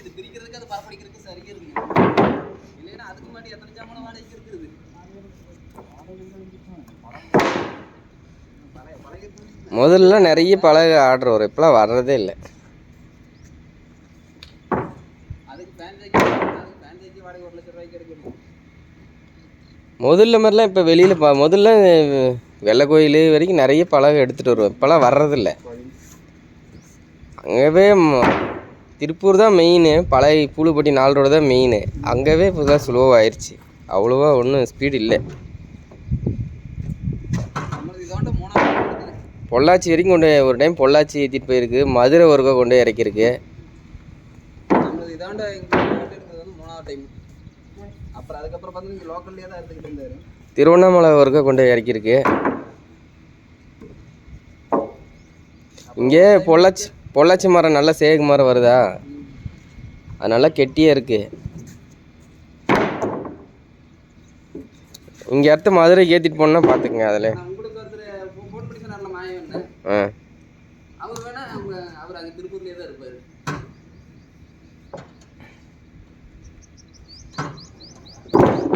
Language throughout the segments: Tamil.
இது பிரிக்கிறதுக்கு அது பரப்படிக்கிறதுக்கு சரியா இருக்கு இல்லைன்னா அதுக்கு முன்னாடி எத்தனை ஜாமான வாடகைக்கு இருக்குது? முதல்ல நிறைய பழக ஆர்டர் வரும். இப்போலாம் வர்றதே இல்லை. முதல்ல மாதிரிலாம் இப்போ வெளியில் ப முதல்ல வெள்ளை கோயில் வரைக்கும் நிறைய பழக எடுத்துகிட்டு வருவோம். இப்போலாம் வர்றதில்ல. அங்கவே திருப்பூர் தான் மெயின் பழைய பூலுப்பட்டி நாலு ரோடு தான் மெயின் அங்கவே இப்போதான் ஸ்லோவாயிருச்சு அவ்வளோவா ஒன்றும் ஸ்பீடு இல்லை. பொள்ளாச்சி வரைக்கும் கொண்டு ஒரு டைம் பொள்ளாச்சி ஏற்றிட்டு போயிருக்கு. மதுரை ஒருக்கா கொண்டு இருந்தாரு. திருவண்ணாமலை ஒருக்கா கொண்டு போய் இறக்கியிருக்கு. இங்கே பொள்ளாச்சி பொள்ளாச்சி மரம் நல்லா சேகு மரம் வருதா? அது நல்லா கெட்டியாக இருக்குது இங்கே அடுத்து மதுரைக்கு ஏற்றிட்டு போனால் பார்த்துக்குங்க அதில். ஆ. அவர் வேணா அவங்க அவர் அங்கே திருப்பூர்லேயே தான் இருப்பார்.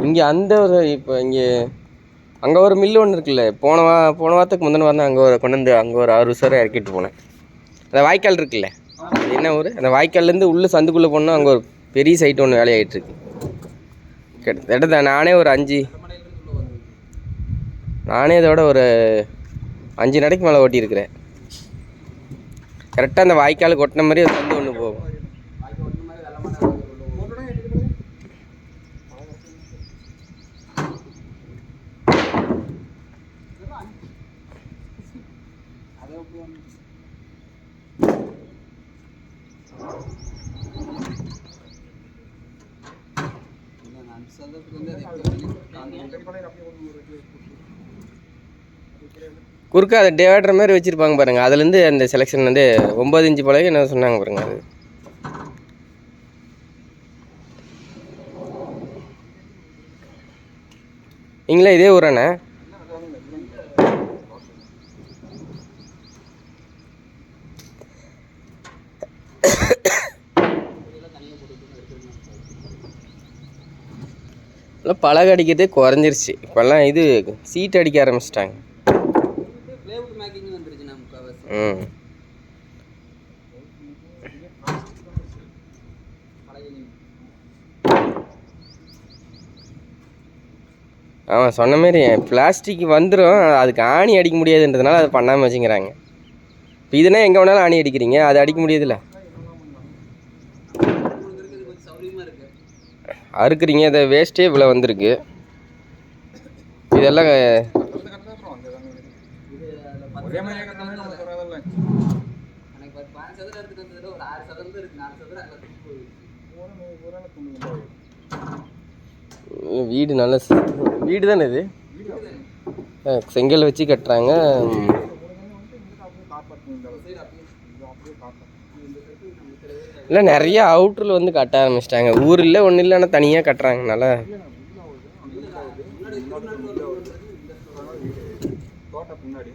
இங்கே அந்த ஒரு இப்போ இங்கே அங்கே ஒரு மில்லு ஒன்று இருக்குல்ல போன வா போன வாரத்துக்கு முந்தின வாரம் அங்கே ஒரு கொண்டு வந்து அங்கே ஒரு ஆறு வருஷம் இறக்கிட்டு போனேன். அந்த வாய்க்கால் இருக்குல்ல. என்ன ஊர்? அந்த வாய்க்கால்லேருந்து உள்ளே சந்துக்குள்ளே போனால் அங்கே ஒரு பெரிய சைட் ஒன்று வேலையாகிட்டுருக்கு கிட்டத்தட்ட நானே ஒரு அஞ்சு நானே இதோட ஒரு அஞ்சு நடைக்கு மேலே ஓட்டியிருக்கிறேன். கரெக்டாக அந்த வாய்க்கால் கொட்டின மாதிரி ஒரு சந்து ஒன்று போகும். வாய்க்கு ஒன்று வெள்ள மலை உள்ள வருது அதை ஒப்புவாங்க. இல்ல, நான் சொல்றதுக்கு வந்து அது எப்படி குறுக்கா அதை டிவைடர் மாதிரி வச்சுருப்பாங்க பாருங்கள் அதுலேருந்து அந்த செலெக்ஷன் வந்து ஒம்பது இன்ச்சு பழகு என்ன சொன்னாங்க பாருங்க அது. நீங்களே இதே ஊராண்ணே எல்லாம் பழக அடிக்கிறதே குறைஞ்சிருச்சு. இப்போல்லாம் இது சீட் அடிக்க ஆரம்பிச்சிட்டாங்க. ம். ஆமாம் சொன்ன மாரி பிளாஸ்டிக் வந்துடும் அதுக்கு ஆணி அடிக்க முடியாதுன்றதுனால அதை பண்ணாமல் வச்சுக்கிறாங்க. இப்போ இதுனா எங்கே வேணாலும் ஆணி அடிக்கிறீங்க. அது அடிக்க முடியாதுல்ல கொடுக்குறதுக்கு இது கொஞ்சம் சௌரியமா இருக்கு அறுக்குறீங்க அதை வேஸ்ட்டே இவ்வளோ வந்திருக்கு இதெல்லாம் இது அதுல பத்து எனக்கு பத்து பாஞ்சு சதுரம் எடுத்துட்டு வந்ததுல ஒரு ஆறு சதுரம் தான் இருக்கு. நாலு சதுரம் அங்கே தூக்கி போகுது வீடு நல்ல வீடு தானே இது? செங்கல் வச்சு கட்டுறாங்க. இல்லை நிறைய அவுட்டரில் வந்து கட்ட ஆரம்பிச்சிட்டாங்க. ஊரில் ஒன்றும் இல்லை ஆனால் தனியாக கட்டுறாங்கனால. தோட்டம் முன்னாடி.